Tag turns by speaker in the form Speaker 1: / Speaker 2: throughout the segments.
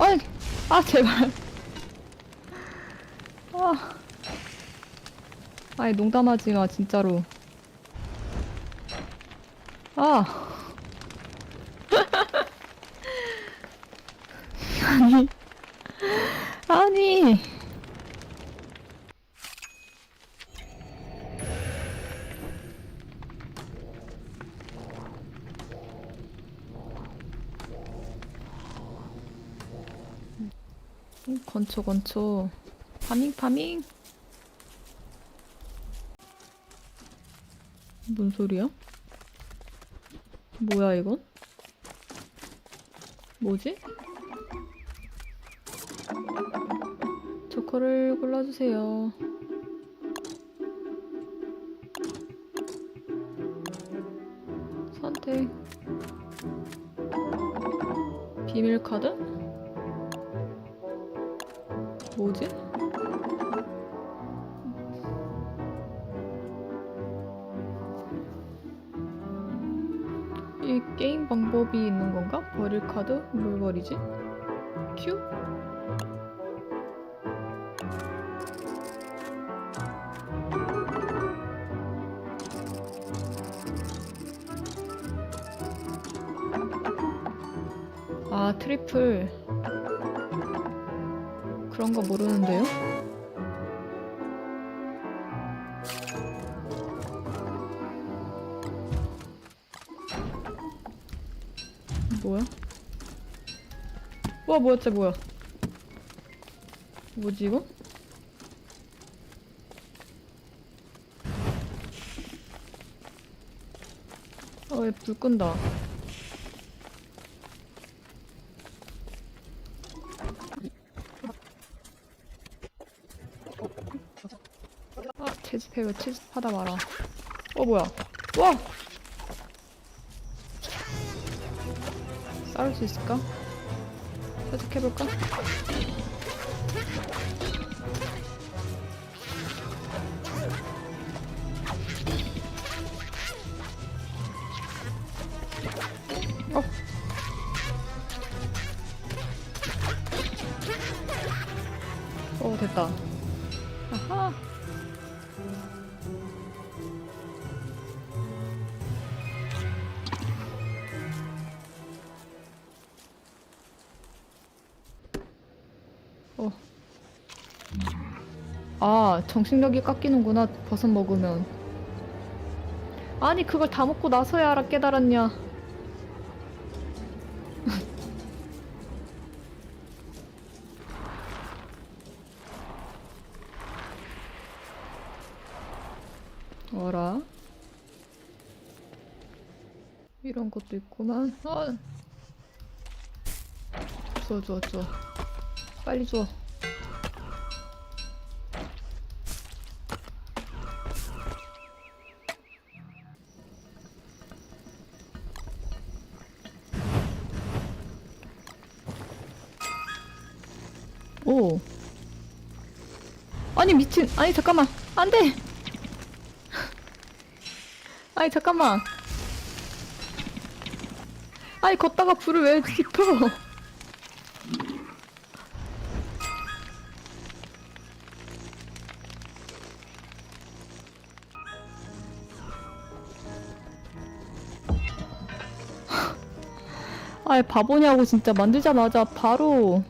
Speaker 1: 아이, 아, 제발. 아. 아이, 농담하지 마, 진짜로. 아. 아니. 아니. 음, 건초 건초 파밍 파밍 뭔 소리야? 뭐야 이건? 뭐지? 조커를 골라주세요 선택 비밀카드? 뭐지? 이 게임 방법이 있는 건가? 버릴 카드? 뭘 버리지? 큐? 아 트리플 그런 거 모르는데요? 뭐야? 와 뭐야 쟤 뭐야 뭐지 이거? 어얘 불 끈다 왜 채집하다 말아 어 뭐야 와 싸울 수 있을까? 살짝 해볼까? 어. 어 됐다 아, 정신력이 깎이는구나, 버섯 먹으면. 아니, 그걸 다 먹고 나서야 알아 깨달았냐. 어라? 이런 것도 있구만. 아! 줘, 줘, 줘. 빨리 줘. 오. 아니 미친. 아니 잠깐만. 안 돼. 아니 잠깐만. 아니 걷다가 불을 왜 지펴? 아이 바보냐고 진짜 만들자마자 바로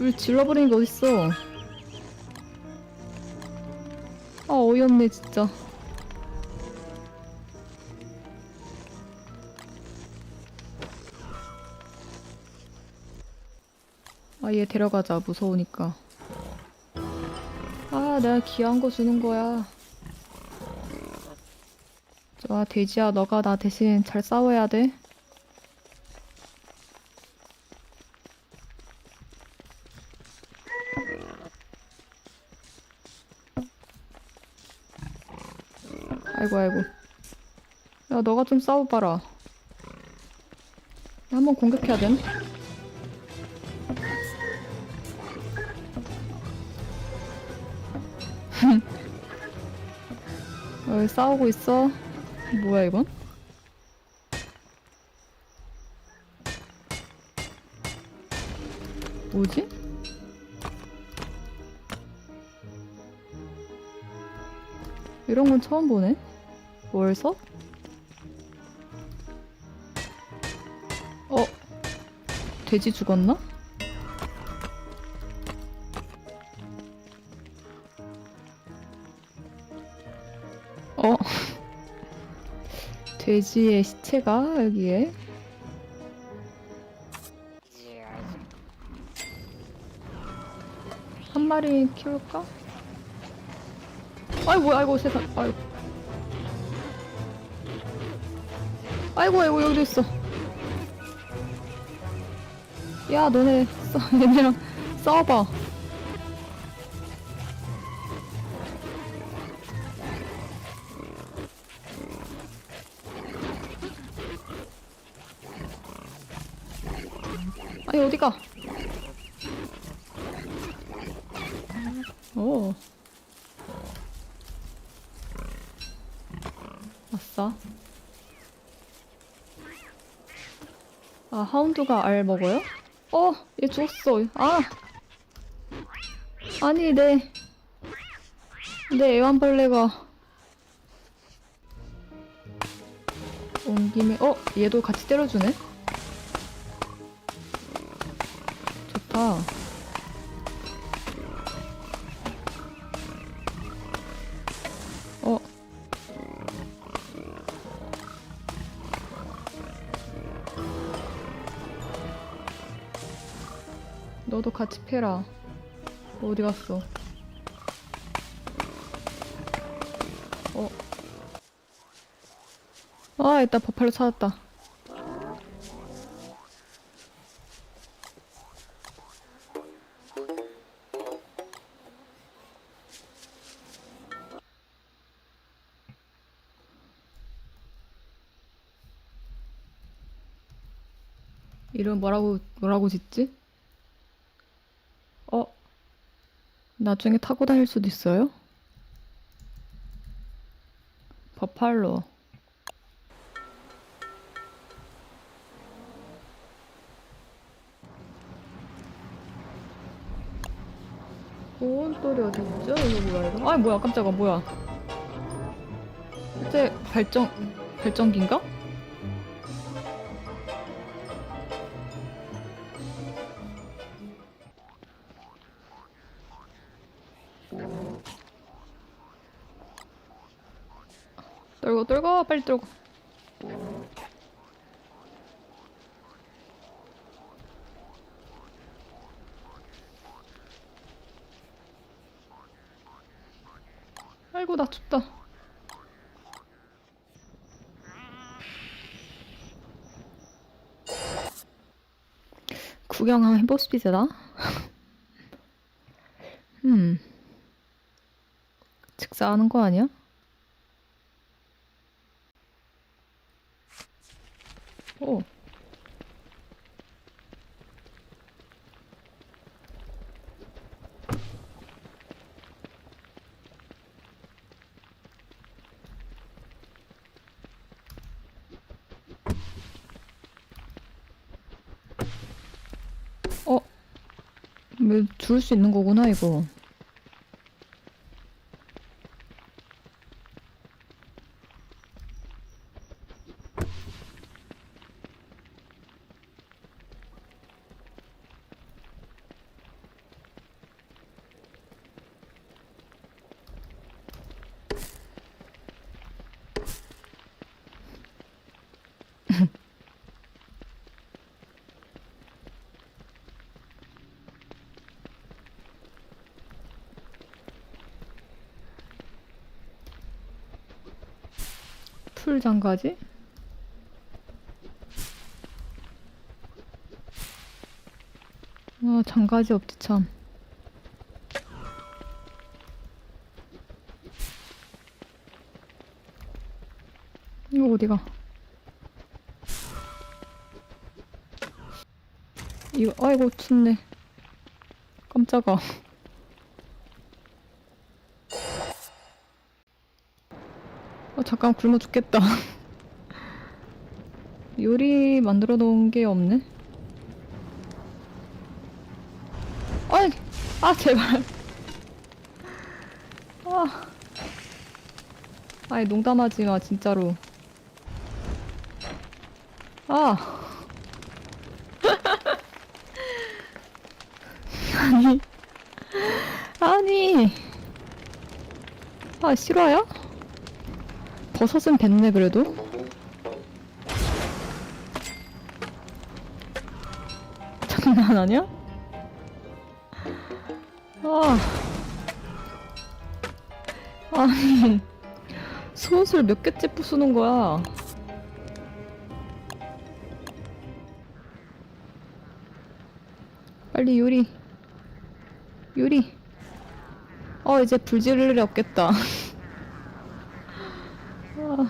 Speaker 1: 불 질러버리는 게 어딨어? 아 어이없네 진짜. 아얘 데려가자 무서우니까. 아 내가 귀한 거 주는 거야. 좋아 돼지야. 너가 나 대신 잘 싸워야 돼 아이고 아이고 야 너가 좀 싸워봐라 한번 공격해야 됨 어, 싸우고 있어 뭐야 이건? 뭐지? 이런 건 처음 보네. 월석? 어? 돼지 죽었나? 어? 돼지의 시체가 여기에? 한 마리 키울까? 아이고 아이고 세상 아이고 아이고 아이고 여기도 있어. 야 너네 싸 얘네랑 싸워봐. 아니 어디가? 오. 아싸. 아, 하운드가 알 먹어요? 어, 얘 죽었어. 아! 아니, 내, 내 애완벌레가. 온 김에, 어, 얘도 같이 때려주네? 좋다. 너도 같이 패라. 어디 갔어? 어. 아, 일단 버팔로 찾았다. 이름 뭐라고, 뭐라고 짓지? 어? 나중에 타고 다닐 수도 있어요? 버팔로. 고온돌이 어디 있죠? 이거 뭐야 이거? 아 뭐야 깜짝아 뭐야? 이제 발정 발전기인가? 떨고 떨고 빨리 떨고. 아이고 나 춥다. 구경 한번 해봅시다. 음 직사하는 거 아니야? 오. 어? 왜줄수 있는 거구나, 이거. 풀 장가지? 아, 장가지 없지, 참. 이거 어디가? 이거, 아이고, 춥네. 깜짝아. 잠깐 굶어 죽겠다. 요리 만들어 놓은 게 없네? 아 제발 아 아이 농담하지 마 진짜로 아 아니 아니 아 실화야? 버섯은 뱉네 그래도? 장난 아니야? 아. 아니 소옷을 몇 개째 부수는 거야? 빨리 요리. 요리. 어 이제 불 지를 일이 없겠다 아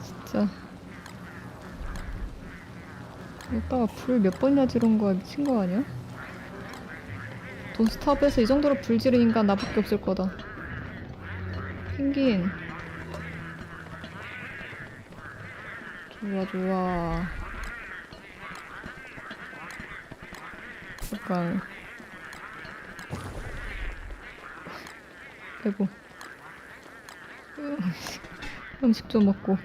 Speaker 1: 진짜 오빠가 불 몇 번이나 지른 거야 미친 거 아니야? 돈스탑에서 이 정도로 불 지른 인간 나밖에 없을 거다. 펭귄. 좋아 좋아. 잠깐 배고 음식 좀 먹고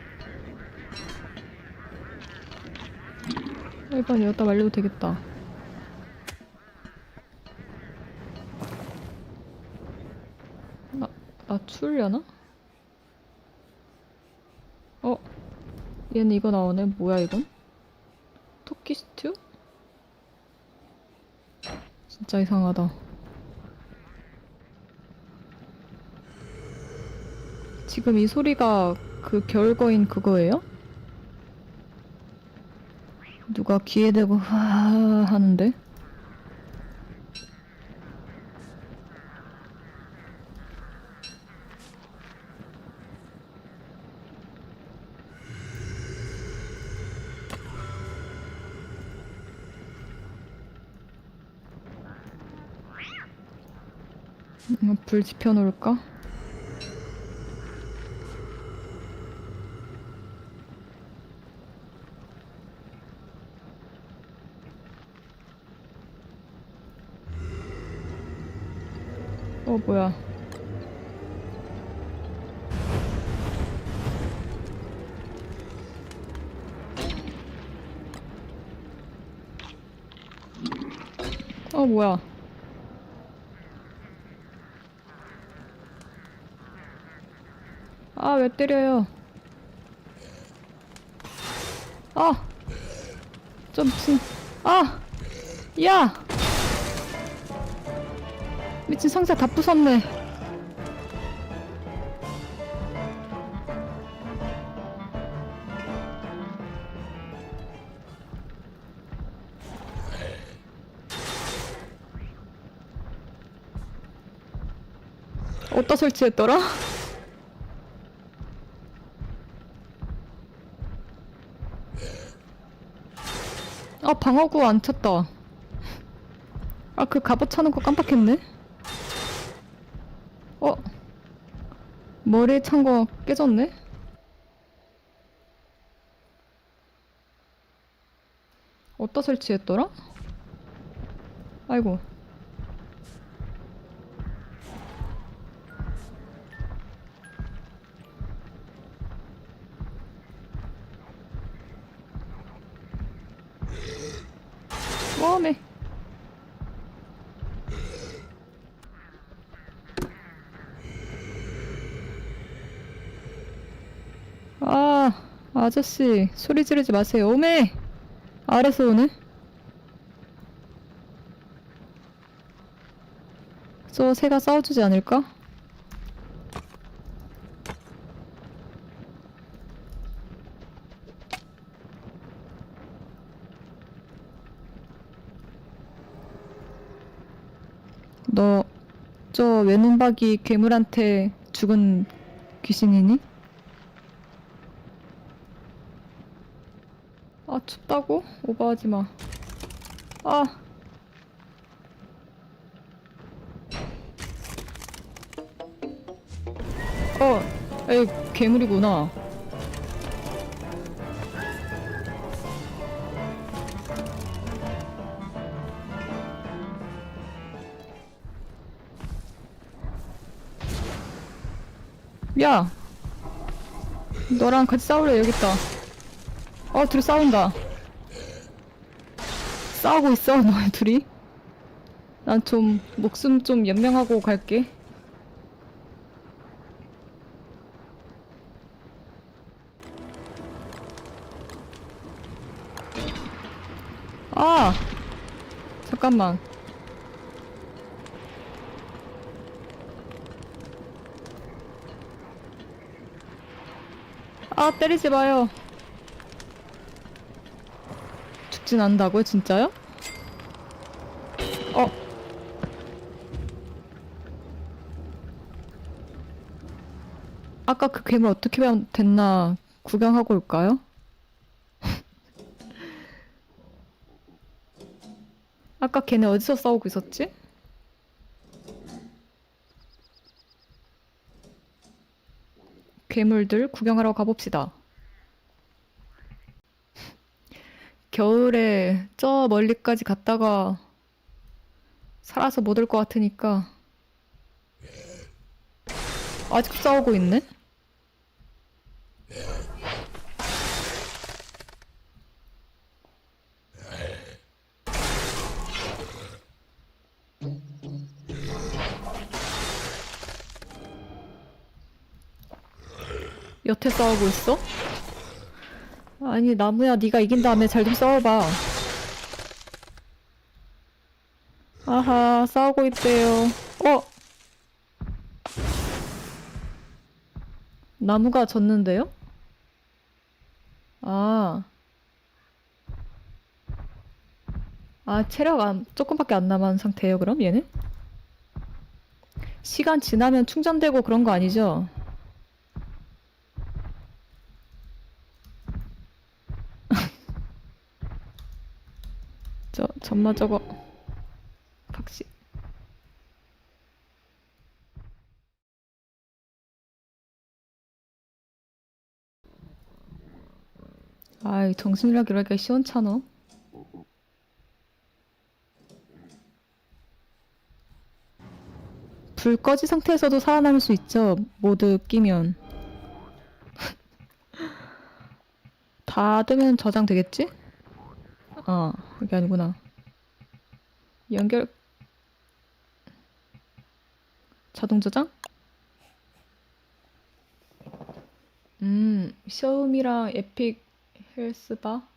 Speaker 1: 일반 여기다 말려도 되겠다 나, 나 추우려나? 어? 얘는 이거 나오네 뭐야 이건? 토끼 스튜? 진짜 이상하다 지금 이 소리가 그 겨울거인 그거예요? 누가 귀에 대고 하 하는데? 음, 불 지펴놓을까? 어 뭐야. 어 뭐야. 아 왜 때려요? 아좀 미친 아야 미친 상자 다 부쉈네. 어디다 설치했더라? 아 방어구 안 찼다. 아 그 갑옷 차는 거 깜빡했네. 어? 머리에 찬 거 깨졌네? 어디다 설치했더라? 아이고. 웜에. 아, 아저씨, 소리 지르지 마세요. 오메! 아래서 오네? 저 새가 싸워주지 않을까? 너, 저 외눈박이 괴물한테 죽은 귀신이니? 아 춥다고? 오버하지 마. 아. 어, 에이 괴물이구나. 야, 너랑 같이 싸울래 여기 있다. 어, 둘이 싸운다. 싸우고 있어, 너희 둘이. 난 좀, 목숨 좀 연명하고 갈게. 아! 잠깐만. 아, 때리지 마요. 죽진 않는다고요, 진짜요? 어. 아까 그 괴물 어떻게 됐나 구경하고 올까요? 아까 걔네 어디서 싸우고 있었지? 괴물들 구경하러 가봅시다. 겨울에 저 멀리까지 갔다가 살아서 못 올 것 같으니까 아직 싸우고 있네? 여태 싸우고 있어? 아니 나무야 네가 이긴 다음에 잘 좀 싸워봐 아하 싸우고 있대요 어? 나무가 졌는데요? 아. 아, 체력 안, 조금밖에 안 남은 상태예요, 그럼 얘는? 시간 지나면 충전되고 그런 거 아니죠? 저, 잠만 저거. 박씨. 아이, 정신이라 그러기가 시원찮어. 불 꺼진 상태에서도 살아남을 수 있죠. 모두 끼면. 다 뜨면 저장 되겠지? 어, 그게 아니구나. 연결 자동 저장? 음, 샤오미랑 에픽 헬스바